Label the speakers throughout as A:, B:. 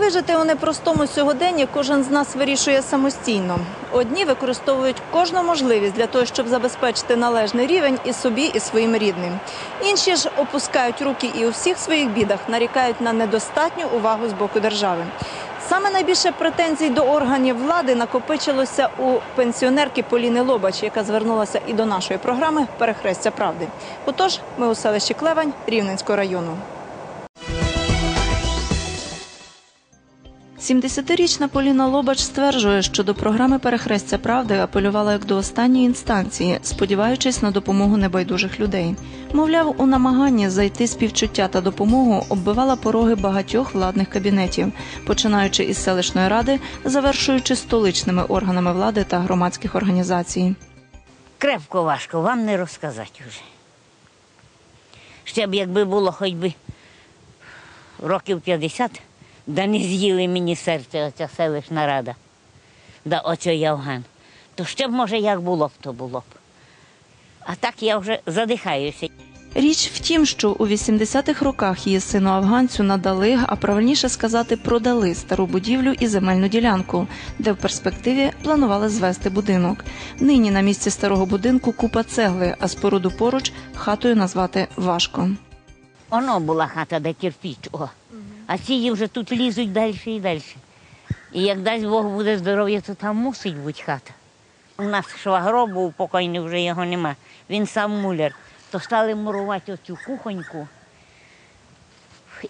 A: Вижити у непростому сьогоденні, кожен з нас вирішує самостійно. Одні використовують кожну можливість для того, щоб забезпечити належний рівень і собі, і своїм рідним. Інші ж опускають руки і у всіх своїх бідах нарікають на недостатню увагу з боку держави. Саме найбільше претензій до органів влади накопичилося у пенсіонерки Поліни Лобач, яка звернулася і до нашої програми Перехрестя правди. Отож, ми у селищі Клевань Рівненського району. 70-річна Поліна Лобач стверджує, що до програми Перехрестя правди апелювала як до останньої інстанції, сподіваючись на допомогу небайдужих людей. Мовляв, у намаганні зайти співчуття та допомогу оббивала пороги багатьох владних кабінетів, починаючи із селищної ради, завершуючи столичними органами влади та громадських організацій.
B: Крепко важко, вам не розказати вже. Ще б якби було хоч би років 50, да не з'їли мені серце оця селищна рада, да оцей Явган, то ще б, може, як було б, то було б. А так я вже задихаюся.
A: Річ в тім, що у 80-х роках її сину афганцю надали, а правильніше сказати, продали стару будівлю і земельну ділянку, де в перспективі планували звести будинок. Нині на місці старого будинку купа цегли, а споруду поруч хатою назвати важко.
B: Оно була хата, де кирпіч, о. А ці вже тут лізуть далі і далі. І як дасть Бог буде здоров'я, то там мусить бути хата. У нас швагро був покойний, вже його нема. Він сам муляр. То стали мурувати оцю кухоньку,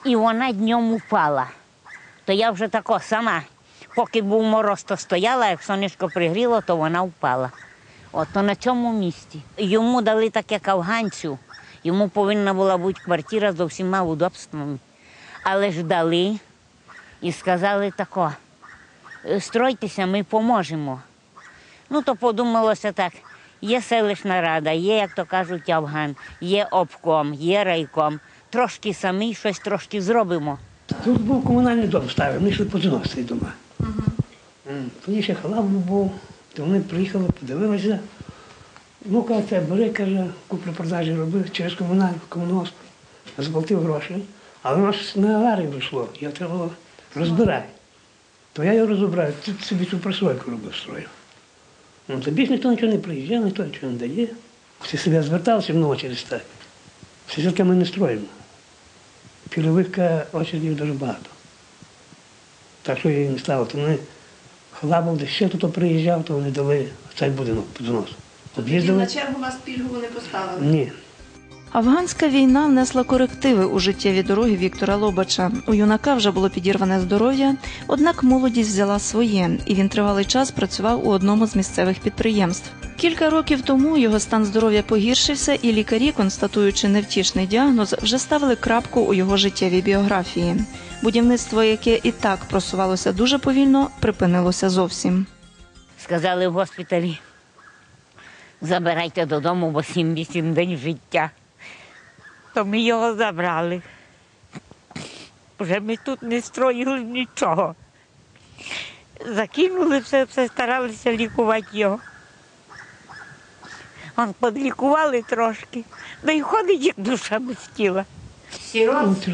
B: і вона днем упала. То я вже тако сама, поки був мороз, то стояла, як сонечко пригріло, то вона впала. От на цьому місці. Йому дали так, як афганцю. Йому повинна була бути квартира з усіма удобствами. Але ж дали і сказали тако, «Е, стройтеся, ми поможемо. Ну, то подумалося так. Є селищна рада, є, як то кажуть, Афган, є обком, є райком. Трошки самі щось трошки зробимо.
C: Тут був комунальний дом ставив, ми йшли по 90 дома. Тоді ще халав був, то вони приїхали, подивилися. Ну, каже, це бери, каже, куплю продажі робив через комуналь, комунгосп, заплатив гроші. Але воно ж на аварію вийшло, його треба було розбирати. То я його розібрав, тут собі цю просойку робив строю. Ну, то більш ніхто нічого не приїжджає, ніхто нічого не дає. Всі себе зверталися мною через так. Всі зірки ми не строїмо. Пільових каже, очередів дуже багато. Так що я її не ставив. То вони хлабав, де ще тут приїжджав, то вони дали цей будинок під нос. Об'їздили?
A: чергу вас пільгову не поставили.
C: Ні.
A: Афганська війна внесла корективи у життєві дороги Віктора Лобача. У юнака вже було підірване здоров'я, однак молодість взяла своє, і він тривалий час працював у одному з місцевих підприємств. Кілька років тому його стан здоров'я погіршився, і лікарі, констатуючи невтішний діагноз, вже ставили крапку у його життєвій біографії. Будівництво, яке і так просувалося дуже повільно, припинилося зовсім.
B: Сказали в госпіталі, забирайте додому, бо 7-8 день життя. То ми його забрали. Вже ми тут не строїли нічого. Закинули все, все старалися лікувати його. Он подлікували трошки, да й ходить, як душа без тіла.
C: Сірот.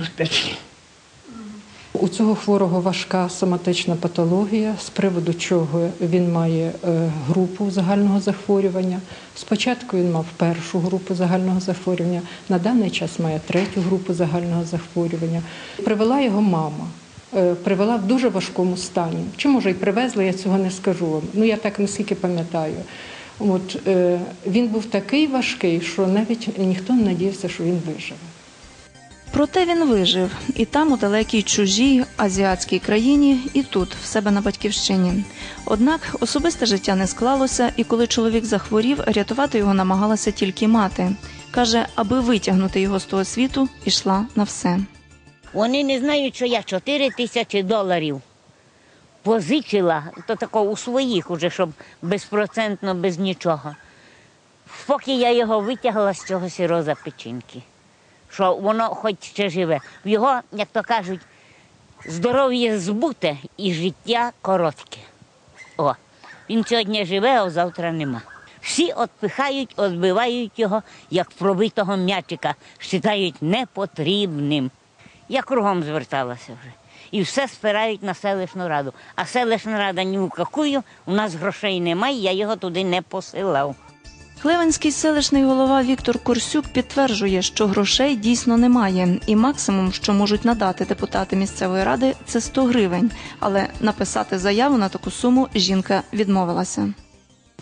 D: У цього хворого важка соматична патологія, з приводу чого він має е, групу загального захворювання. Спочатку він мав першу групу загального захворювання, на даний час має третю групу загального захворювання. Привела його мама. е, Привела в дуже важкому стані. Чи може і привезли, я цього не скажу вам. Ну я так наскільки пам'ятаю. От е, він був такий важкий, що навіть ніхто не надіявся, що він виживе.
A: Проте він вижив і там, у далекій чужій азіатській країні, і тут, в себе на батьківщині. Однак особисте життя не склалося, і коли чоловік захворів, рятувати його намагалася тільки мати. Каже, аби витягнути його з того світу, ішла на все.
B: Вони не знають, що я 4 тисячі доларів позичила, то тако у своїх уже, щоб безпроцентно, без нічого. Поки я його витягла з цього сироза печінки, що воно хоч ще живе. В його, як то кажуть, здоров'я збуте і життя коротке. О, він сьогодні живе, а завтра нема. Всі відпихають, відбивають його, як пробитого м'ячика, вважають непотрібним. Я кругом зверталася вже. і все спирають на селищну раду. А селищна рада ні в какую, у нас грошей немає, я його туди не посилав.
A: Хлевенський селищний голова Віктор Корсюк підтверджує, що грошей дійсно немає, і максимум, що можуть надати депутати місцевої ради, це 100 гривень. Але написати заяву на таку суму жінка відмовилася.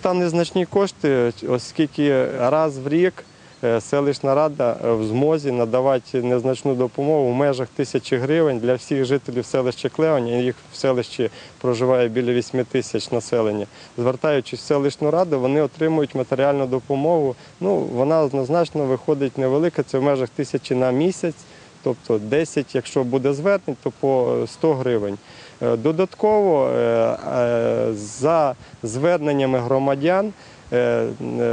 E: Там незначні кошти, оскільки раз в рік селищна рада е, в змозі надавати незначну допомогу в межах тисячі гривень для всіх жителів селища Клеваня. Їх в селищі проживає біля 8 тисяч населення. Звертаючись в селищну раду, вони отримують матеріальну допомогу. Ну, вона однозначно виходить невелика, це в межах тисячі на місяць. Тобто 10, якщо буде звернень, то по 100 гривень. Е, Додатково е, е, за зверненнями громадян е, е,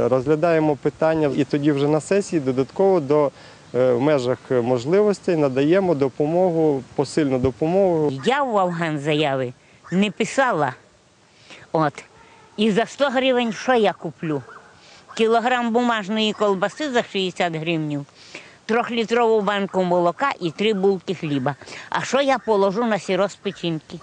E: розглядаємо питання і тоді вже на сесії додатково до е, в межах можливостей надаємо допомогу, посильну допомогу.
B: Я в Афган заяви не писала. От. І за 100 гривень що я куплю? Кілограм бумажної колбаси за 60 гривнів, трьохлітрову банку молока і три булки хліба. А що я положу на сіро печінки?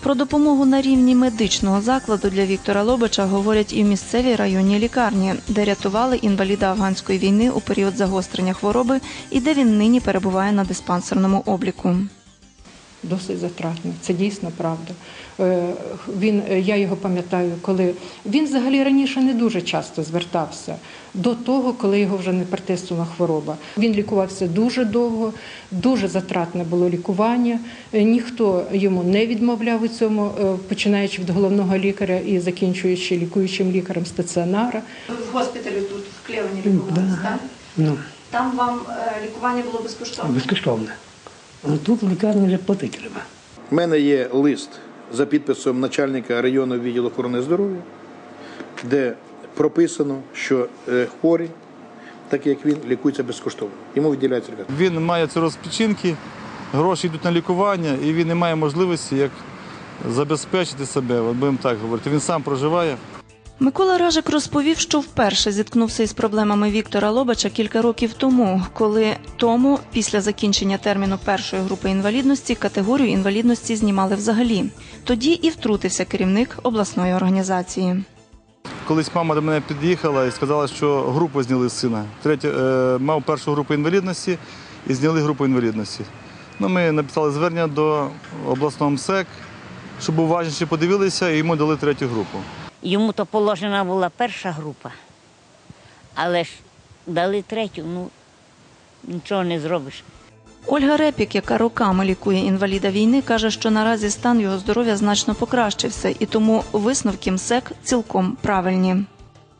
A: Про допомогу на рівні медичного закладу для Віктора Лобича говорять і в місцевій районній лікарні, де рятували інваліда афганської війни у період загострення хвороби і де він нині перебуває на диспансерному обліку.
D: Досить затратно, це дійсно правда. Е, Він, е, я його пам'ятаю, коли він взагалі раніше не дуже часто звертався до того, коли його вже не притиснула хвороба. Він лікувався дуже довго, дуже затратне було лікування. Е, Ніхто йому не відмовляв у цьому, починаючи від головного лікаря і закінчуючи лікуючим лікарем стаціонара.
A: В госпіталі тут в Клевені
C: лікувалися, так? Ну,
A: Там вам лікування було безкоштовне.
C: безкоштовно. Тут в лікарні вже платити треба.
F: У мене є лист за підписом начальника районного відділу охорони здоров'я, де прописано, що е, хворий, так як він, лікується безкоштовно. Йому виділяється лікарство.
G: Він має цироз печінки, гроші йдуть на лікування, і він не має можливості як забезпечити себе, от будемо так говорити. Він сам проживає.
A: Микола Ражик розповів, що вперше зіткнувся із проблемами Віктора Лобача кілька років тому, коли тому, після закінчення терміну першої групи інвалідності, категорію інвалідності знімали взагалі. Тоді і втрутився керівник обласної організації.
G: Колись мама до мене під'їхала і сказала, що групу зняли з сина. Третє, е, мав першу групу інвалідності і зняли групу інвалідності. Ну, ми написали звернення до обласного МСЕК, щоб уважніше подивилися і йому дали третю групу.
B: Йому то положена була перша група, але ж дали третю, ну нічого не зробиш.
A: Ольга Репік, яка роками лікує інваліда війни, каже, що наразі стан його здоров'я значно покращився, і тому висновки МСЕК цілком правильні.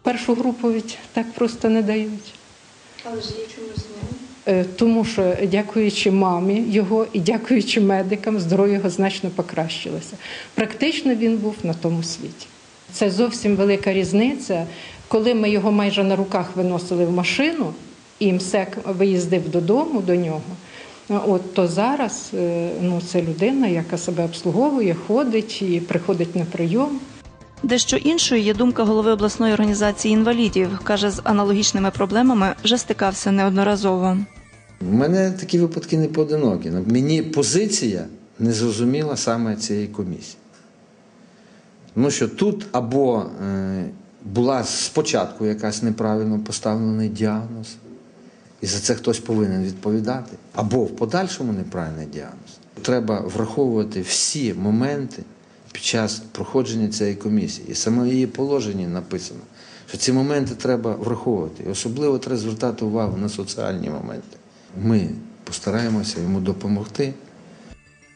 D: Першу групу ведь так просто не дають.
A: Але ж є чомусь
D: Е, Тому що, дякуючи мамі його і дякуючи медикам, здоров'я його значно покращилося. Практично він був на тому світі. Це зовсім велика різниця, коли ми його майже на руках виносили в машину, і МСЕК виїздив додому до нього. От то зараз е, ну, це людина, яка себе обслуговує, ходить і приходить на прийом.
A: Дещо іншою є думка голови обласної організації інвалідів. каже, з аналогічними проблемами вже стикався неодноразово.
H: У мене такі випадки не поодинокі. Мені позиція не зрозуміла саме цієї комісії. Тому що тут або е, була спочатку якась неправильно поставлений діагноз, і за це хтось повинен відповідати, або в подальшому неправильний діагноз. Треба враховувати всі моменти під час проходження цієї комісії. І саме в її положенні написано, що ці моменти треба враховувати. І особливо треба звертати увагу на соціальні моменти. Ми постараємося йому допомогти.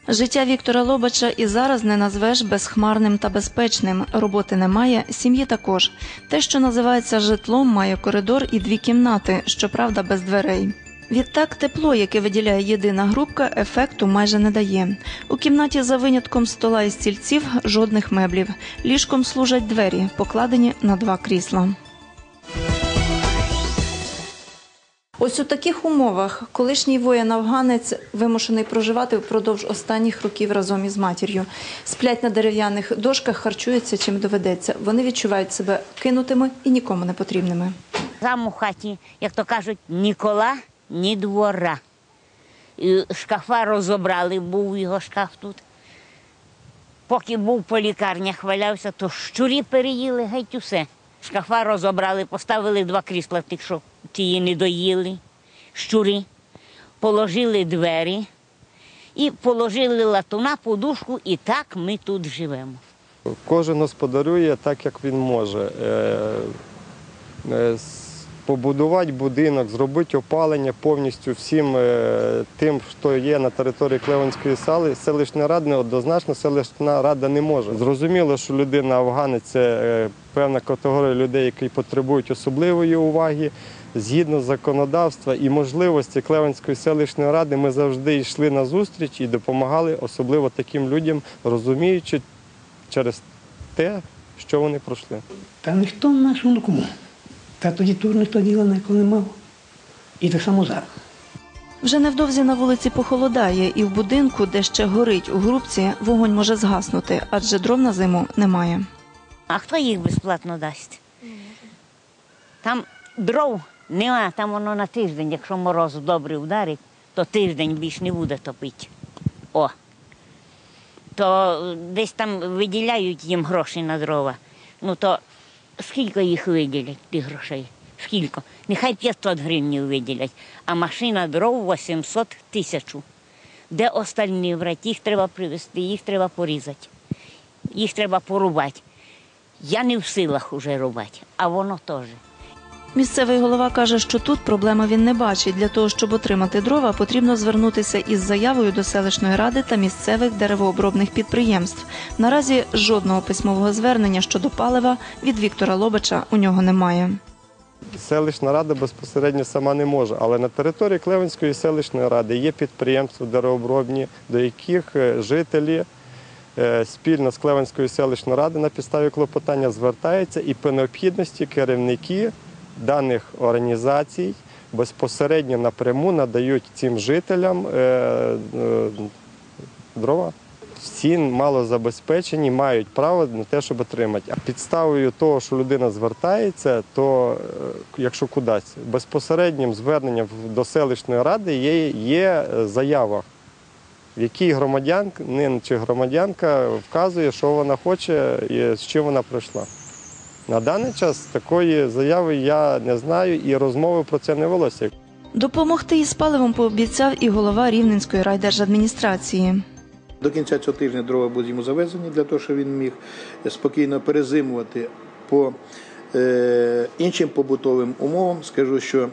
A: Життя Віктора Лобача і зараз не назвеш безхмарним та безпечним. Роботи немає, сім'ї також. Те, що називається житлом, має коридор і дві кімнати, щоправда, без дверей. Відтак, тепло, яке виділяє єдина грубка, ефекту майже не дає. У кімнаті за винятком стола і стільців жодних меблів. Ліжком служать двері, покладені на два крісла. Ось у таких умовах колишній воїн-афганець вимушений проживати впродовж останніх років разом із матір'ю. Сплять на дерев'яних дошках, харчуються чим доведеться. Вони відчувають себе кинутими і нікому не потрібними.
B: Там у хаті, як то кажуть, ні кола, ні двора. І шкафа розібрали, був його шкаф тут. Поки був по лікарнях валявся, то щурі переїли геть усе. Шкафа розібрали, поставили два крісла, тих, що тії не доїли, щури, положили двері і положили латуна, подушку, і так ми тут живемо.
E: Кожен господарює так, як він може. Побудувати будинок, зробити опалення повністю всім е, тим, що є на території Клеванської сали, селищна рада неоднозначно селищна рада не може. Зрозуміло, що людина афганець це певна категорія людей, які потребують особливої уваги. Згідно законодавства і можливості Клеванської селищної ради, ми завжди йшли на зустріч і допомагали, особливо таким людям, розуміючи через те, що вони пройшли.
C: Та ніхто нашому кому. Та тоді теж ніхто діла ніякого не мав. І так само зараз.
A: Вже невдовзі на вулиці похолодає, і в будинку, де ще горить у грубці, вогонь може згаснути, адже дров на зиму немає.
B: А хто їх безплатно дасть? Там дров нема, там воно на тиждень, якщо мороз добре вдарить, то тиждень більш не буде топити. О. То десь там виділяють їм гроші на дрова. Ну то скільки їх виділять, тих грошей? Скільки? Нехай 500 гривень виділять, а машина дров 800 тисячу. Де остальні брати? Їх треба привезти, їх треба порізати, їх треба порубати. Я не в силах уже рубати, а воно теж.
A: Місцевий голова каже, що тут проблеми він не бачить. Для того, щоб отримати дрова, потрібно звернутися із заявою до селищної ради та місцевих деревообробних підприємств. Наразі жодного письмового звернення щодо палива від Віктора Лобача у нього немає.
E: Селищна рада безпосередньо сама не може, але на території Клевенської селищної ради є підприємства деревообробні, до яких е, жителі е, спільно з Клевенською селищною радою на підставі клопотання звертаються і по необхідності керівники даних організацій безпосередньо напряму надають цим жителям е, е, дрова. Всі малозабезпечені мають право на те, щоб отримати. А підставою того, що людина звертається, то е, якщо кудись безпосереднім зверненням до селищної ради є, є заява, в якій громадянин чи громадянка вказує, що вона хоче і з чим вона прийшла. На даний час такої заяви я не знаю і розмови про це не велося.
A: Допомогти із паливом пообіцяв і голова Рівненської райдержадміністрації.
F: До кінця цього тижня дрова будуть йому завезені для того, щоб він міг спокійно перезимувати по е, іншим побутовим умовам. Скажу, що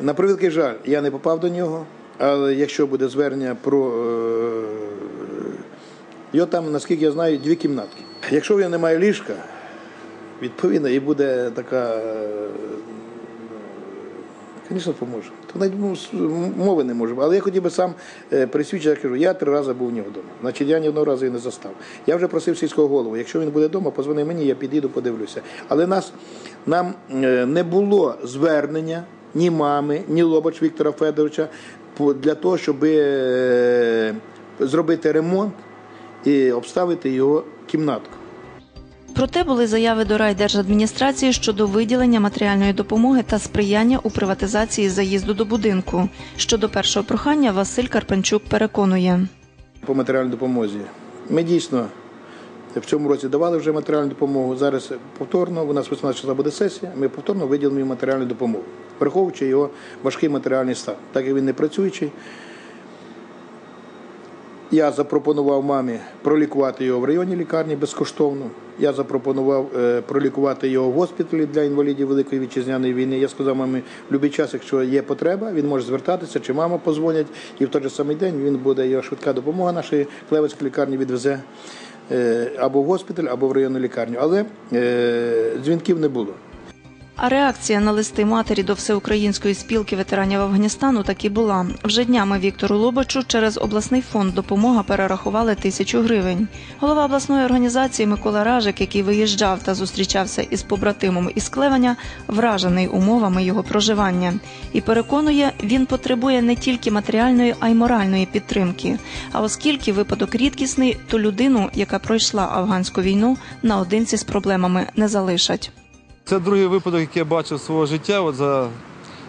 F: на превеликий жаль, я не попав до нього, але якщо буде звернення про е, його там, наскільки я знаю, дві кімнатки. Якщо він не має ліжка, відповідно, і буде така. е, Звісно, поможе. То навіть ну, мови не може. Але я хотів би сам е, присвідчити, кажу, я три рази був у нього вдома. Значить, я ні одного разу її не застав. Я вже просив сільського голову. Якщо він буде вдома, позвони мені, я підійду, подивлюся. Але нас нам е, не було звернення ні мами, ні Лобач Віктора Федоровича для того, щоб зробити ремонт і обставити його кімнатку.
A: Проте були заяви до райдержадміністрації щодо виділення матеріальної допомоги та сприяння у приватизації заїзду до будинку. Щодо першого прохання Василь Карпенчук переконує.
F: по матеріальній допомозі. Ми дійсно в цьому році давали вже матеріальну допомогу. Зараз повторно, у нас 18 числа буде сесія, ми повторно виділимо матеріальну допомогу, враховуючи його важкий матеріальний стан. Так як він не працюючий, я запропонував мамі пролікувати його в районній лікарні безкоштовно. Я запропонував е, пролікувати його в госпіталі для інвалідів Великої вітчизняної війни. Я сказав мамі, в будь-який час, якщо є потреба, він може звертатися, чи мама позвонять, і в той же самий день він буде його швидка допомога нашої Клевецької лікарні відвезе е, або в госпіталь, або в районну лікарню. Але е, дзвінків не було.
A: А реакція на листи матері до всеукраїнської спілки ветеранів Афганістану таки була. Вже днями Віктору Лобачу через обласний фонд допомога перерахували тисячу гривень. Голова обласної організації Микола Ражик, який виїжджав та зустрічався із побратимом із Клевеня, вражений умовами його проживання і переконує, він потребує не тільки матеріальної, а й моральної підтримки. А оскільки випадок рідкісний, то людину, яка пройшла афганську війну, наодинці з проблемами не залишать.
G: Це другий випадок, який я бачив свого життя от за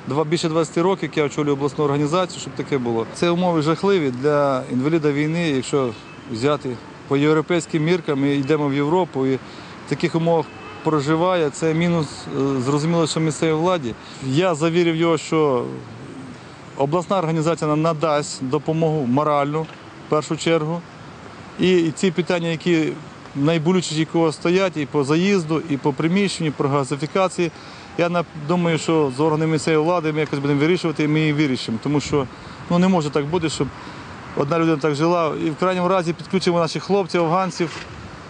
G: два, більше 20 років, як я очолюю обласну організацію, щоб таке було. Це умови жахливі для інваліда війни, якщо взяти по європейським міркам, ми йдемо в Європу і в таких умовах проживає. Це мінус, е, зрозуміло, що місцевій владі. Я завірив його, що обласна організація нам надасть допомогу моральну в першу чергу. І, і ці питання, які найболючіші, якого стоять, і по заїзду, і по приміщенню, і по газифікації. Я думаю, що з органами місцевої влади ми якось будемо вирішувати, і ми її вирішимо. Тому що ну, не може так бути, щоб одна людина так жила. І в крайньому разі підключимо наших хлопців, афганців,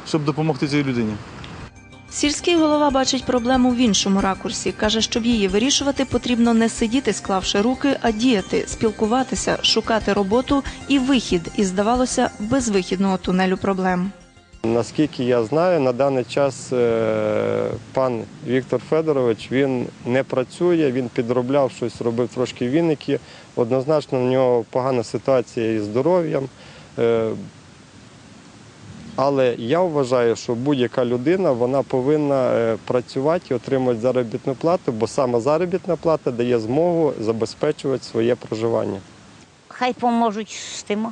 G: щоб допомогти цій людині.
A: Сільський голова бачить проблему в іншому ракурсі. Каже, щоб її вирішувати, потрібно не сидіти, склавши руки, а діяти, спілкуватися, шукати роботу і вихід із, здавалося, безвихідного тунелю проблем.
E: Наскільки я знаю, на даний час е, пан Віктор Федорович він не працює, він підробляв щось, робив трошки віники. Однозначно, в нього погана ситуація із здоров'ям. Е, Але я вважаю, що будь-яка людина вона повинна е, працювати і отримувати заробітну плату, бо саме заробітна плата дає змогу забезпечувати своє проживання.
B: Хай поможуть з тим.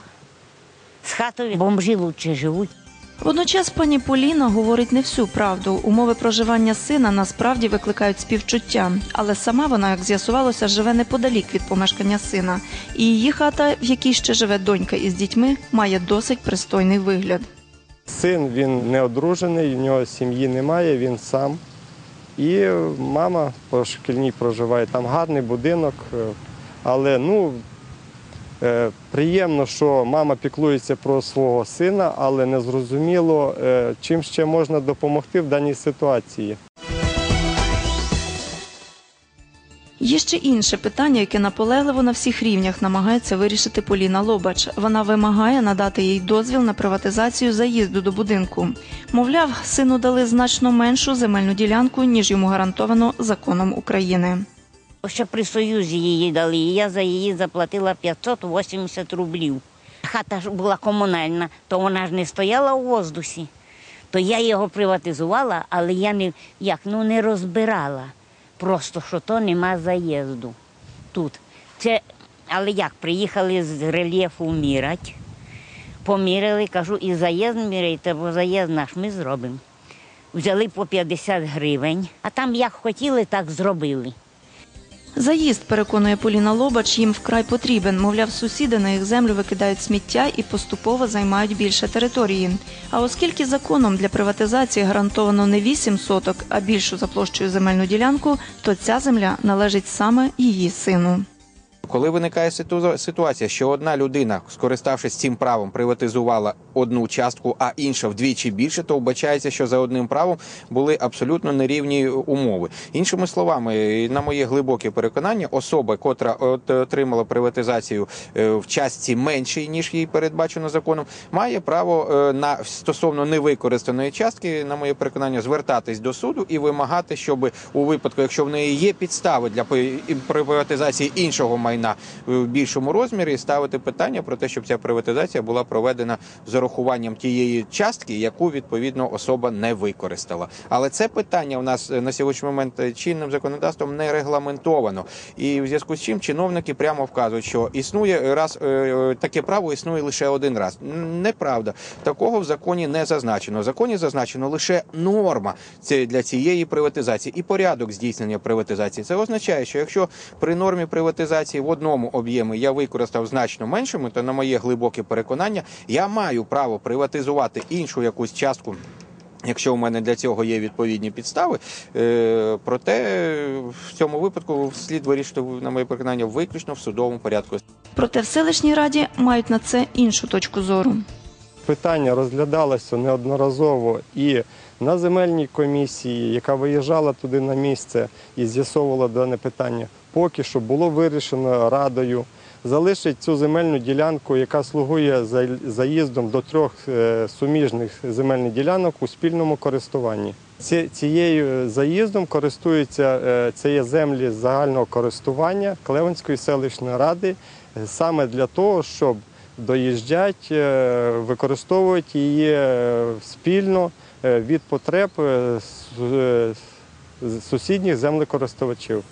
B: З хатою бомжі лучше живуть.
A: Водночас пані Поліна говорить не всю правду. Умови проживання сина насправді викликають співчуття, але сама вона, як з'ясувалося, живе неподалік від помешкання сина. І її хата, в якій ще живе донька із дітьми, має досить пристойний вигляд.
E: Син він не одружений, в нього сім'ї немає, він сам. І мама по шкільній проживає. Там гарний будинок. е, Але ну, приємно, що мама піклується про свого сина, але не зрозуміло, е, чим ще можна допомогти в даній ситуації.
A: Є ще інше питання, яке наполегливо на всіх рівнях намагається вирішити Поліна Лобач. Вона вимагає надати їй дозвіл на приватизацію заїзду до будинку. Мовляв, сину дали значно меншу земельну ділянку, ніж йому гарантовано законом України.
B: Ще при Союзі її дали, і я за її заплатила 580 рублів. Хата ж була комунальна, то вона ж не стояла у воздусі. То я його приватизувала, але я не, як, ну, не розбирала. Просто що то нема заїзду тут. Це, але як, приїхали з рельєфу мірять, поміряли, кажу, і заїзд міряйте, бо заїзд наш ми зробимо. Взяли по 50 гривень, а там як хотіли, так зробили.
A: Заїзд, переконує Поліна Лобач, їм вкрай потрібен. Мовляв, сусіди на їх землю викидають сміття і поступово займають більше території. А оскільки законом для приватизації гарантовано не 8 соток, а більшу за площею земельну ділянку, то ця земля належить саме її сину.
I: Коли виникає ситу- ситуація, що одна людина, скориставшись цим правом, приватизувала одну частку, а інша вдвічі більше, то вбачається, що за одним правом були абсолютно нерівні умови. Іншими словами, на моє глибоке переконання, особа, котра отримала приватизацію е, в частці меншій, ніж їй передбачено законом, має право е, на стосовно невикористаної частки, на моє переконання, звертатись до суду і вимагати, щоб у випадку, якщо в неї є підстави для приватизації іншого майна в більшому розмірі, ставити питання про те, щоб ця приватизація була проведена з урахуванням тієї частки, яку відповідно особа не використала. Але це питання у нас е, на сьогоднішній момент е, чинним законодавством не регламентовано. І в зв'язку з чим чиновники прямо вказують, що існує раз е, е, таке право існує лише один раз. Неправда, такого в законі не зазначено. В законі зазначено лише норма для цієї приватизації і порядок здійснення приватизації. Це означає, що якщо при нормі приватизації одному об'ємі я використав значно меншими, то на моє глибоке переконання я маю право приватизувати іншу якусь частку. Якщо у мене для цього є відповідні підстави, е, проте в цьому випадку слід вирішити, на моє переконання, виключно в судовому порядку.
A: Проте в селищній раді мають на це іншу точку зору.
E: Питання розглядалося неодноразово і на земельній комісії, яка виїжджала туди на місце і з'ясовувала дане питання. Поки що було вирішено радою залишити цю земельну ділянку, яка слугує заїздом до трьох е, суміжних земельних ділянок у спільному користуванні. Цією заїздом користуються е, це є землі загального користування Клевенської селищної ради е, саме для того, щоб доїжджать, е, використовують її спільно від потреб сусідніх землекористувачів.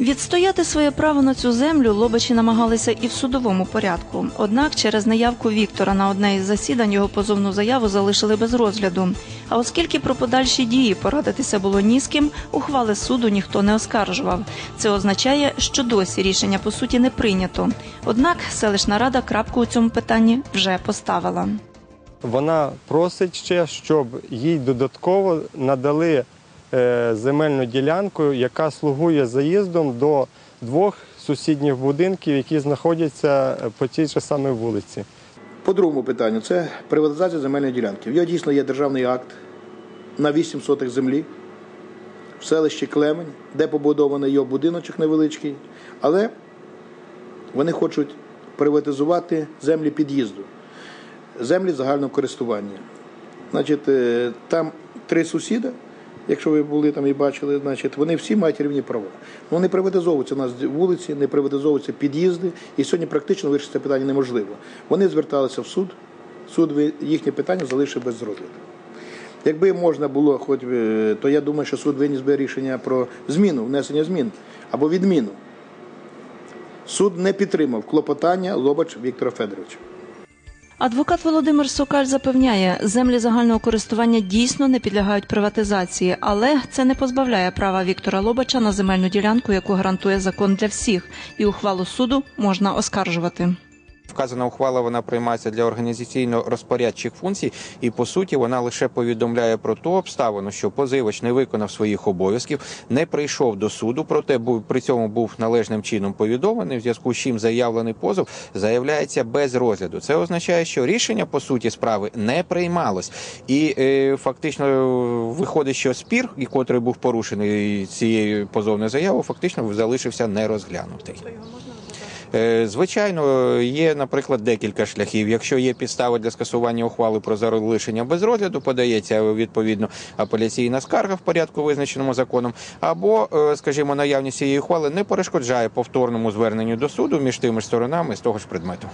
A: Відстояти своє право на цю землю Лобачі намагалися і в судовому порядку. Однак через неявку Віктора на одне із засідань його позовну заяву залишили без розгляду. А оскільки про подальші дії порадитися було ні з ким, ухвали суду ніхто не оскаржував. Це означає, що досі рішення по суті не прийнято. Однак селищна рада крапку у цьому питанні вже поставила.
E: Вона просить ще, щоб їй додатково надали земельну ділянку, яка слугує заїздом до двох сусідніх будинків, які знаходяться по тій же самій вулиці.
F: По другому питанню це приватизація земельної ділянки. В його дійсно є державний акт на 8 сотих землі в селищі Клемень, де побудований його будиночок невеличкий, але вони хочуть приватизувати землі під'їзду, землі загального користування. Значить, е, там три сусіда, якщо ви були там і бачили, значить, вони всі мають рівні права. Ну, не приватизовуються у нас вулиці, не приватизовуються під'їзди, і сьогодні практично вирішити це питання неможливо. Вони зверталися в суд, суд їхнє питання залишив без розгляду. Якби можна було, хоч то я думаю, що суд виніс би рішення про зміну, внесення змін або відміну. Суд не підтримав клопотання Лобач Віктора Федоровича.
A: Адвокат Володимир Сокаль запевняє, землі загального користування дійсно не підлягають приватизації, але це не позбавляє права Віктора Лобача на земельну ділянку, яку гарантує закон для всіх, і ухвалу суду можна оскаржувати.
I: Вказана ухвала вона приймається для організаційно-розпорядчих функцій, і по суті вона лише повідомляє про ту обставину, що позивач не виконав своїх обов'язків, не прийшов до суду, проте був при цьому був належним чином повідомлений, в зв'язку з чим заявлений позов заявляється без розгляду. Це означає, що рішення по суті справи не приймалось, і е, фактично виходить, що спір, котрий був порушений цією позовною заявою, фактично залишився нерозглянутий. Е, Звичайно, є, наприклад, декілька шляхів. Якщо є підстави для скасування ухвали про залишення без розгляду, подається відповідно апеляційна скарга в порядку, визначеному законом, або, е, скажімо, наявність цієї ухвали не перешкоджає повторному зверненню до суду між тими ж сторонами з того ж предмету.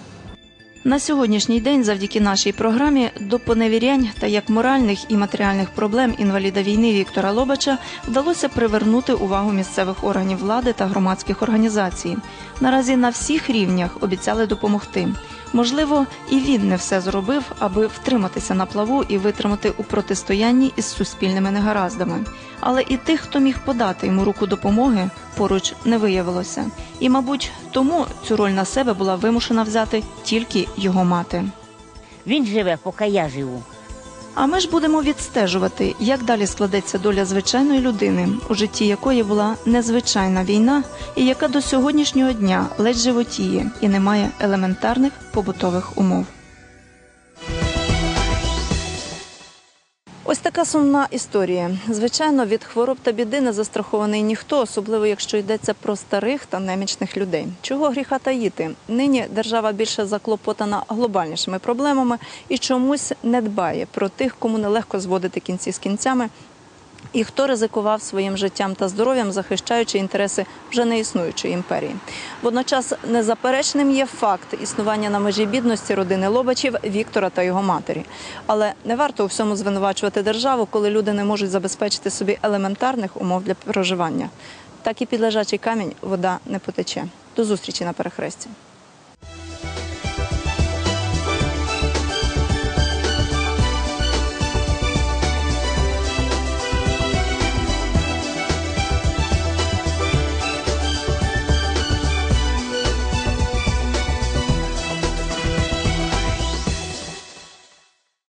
A: На сьогоднішній день, завдяки нашій програмі, до поневірянь та як моральних і матеріальних проблем інваліда війни Віктора Лобача вдалося привернути увагу місцевих органів влади та громадських організацій. Наразі на всіх рівнях обіцяли допомогти. Можливо, і він не все зробив, аби втриматися на плаву і витримати у протистоянні із суспільними негараздами. Але і тих, хто міг подати йому руку допомоги, поруч не виявилося. І, мабуть, тому цю роль на себе була вимушена взяти тільки його мати.
B: Він живе, поки я живу.
A: А ми ж будемо відстежувати, як далі складеться доля звичайної людини, у житті якої була незвичайна війна, і яка до сьогоднішнього дня ледь животіє і не має елементарних побутових умов. Ось така сумна історія. Звичайно, від хвороб та біди не застрахований ніхто, особливо якщо йдеться про старих та немічних людей. Чого гріха таїти? Нині держава більше заклопотана глобальнішими проблемами і чомусь не дбає про тих, кому нелегко зводити кінці з кінцями. І хто ризикував своїм життям та здоров'ям, захищаючи інтереси вже неіснуючої імперії. Водночас незаперечним є факт існування на межі бідності родини Лобачів Віктора та його матері. Але не варто у всьому звинувачувати державу, коли люди не можуть забезпечити собі елементарних умов для проживання. Так і під лежачий камінь вода не потече. До зустрічі на перехресті.